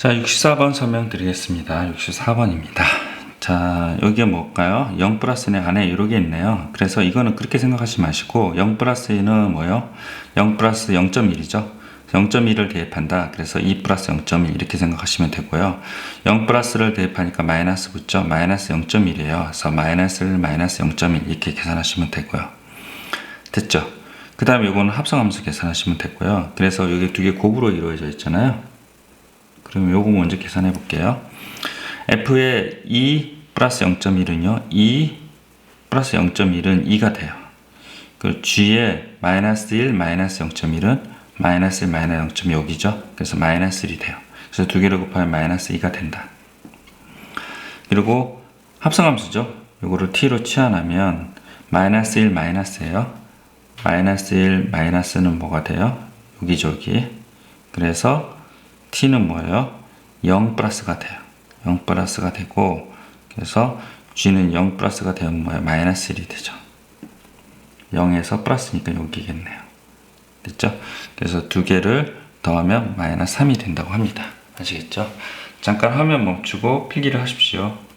자, 64번 설명드리겠습니다. 64번입니다. 자, 여기가 뭘까요? 0 플러스 1 안에 이렇게 있네요. 그래서 이거는 그렇게 생각하지 마시고 0 플러스 1은 뭐요? 0 플러스 0.1이죠. 0.1을 대입한다. 그래서 2 플러스 0.1 이렇게 생각하시면 되고요. 0 플러스를 대입하니까 마이너스 붙죠. 마이너스 0.1이에요. 그래서 마이너스를 마이너스 0.1 이렇게 계산하시면 되고요. 됐죠? 그 다음에 이거는 합성함수 계산하시면 되고요. 그래서 여기 두 개 곱으로 이루어져 있잖아요. 그러면 요거 먼저 계산해 볼게요. f의 2 플러스 0.1은요. 2 플러스 0.1은 2가 돼요. 그 g의 마이너스 1 마이너스 0.1은 마이너스 1 마이너스 0.1 여기죠. 그래서 마이너스 1이 돼요. 그래서 두 개를 곱하면 마이너스 2가 된다. 그리고 합성함수죠. 요거를 t로 치환하면 마이너스 1 마이너스예요. 마이너스 1 마이너스는 뭐가 돼요? 여기죠 여기. 그래서 t는 뭐예요? 0 플러스가 돼요. 0 플러스가 되고 그래서 g는 0 플러스가 되면 뭐예요? 마이너스 1이 되죠. 0에서 플러스니까 여기겠네요. 됐죠? 그래서 두 개를 더하면 마이너스 3이 된다고 합니다. 아시겠죠? 잠깐 화면 멈추고 필기를 하십시오.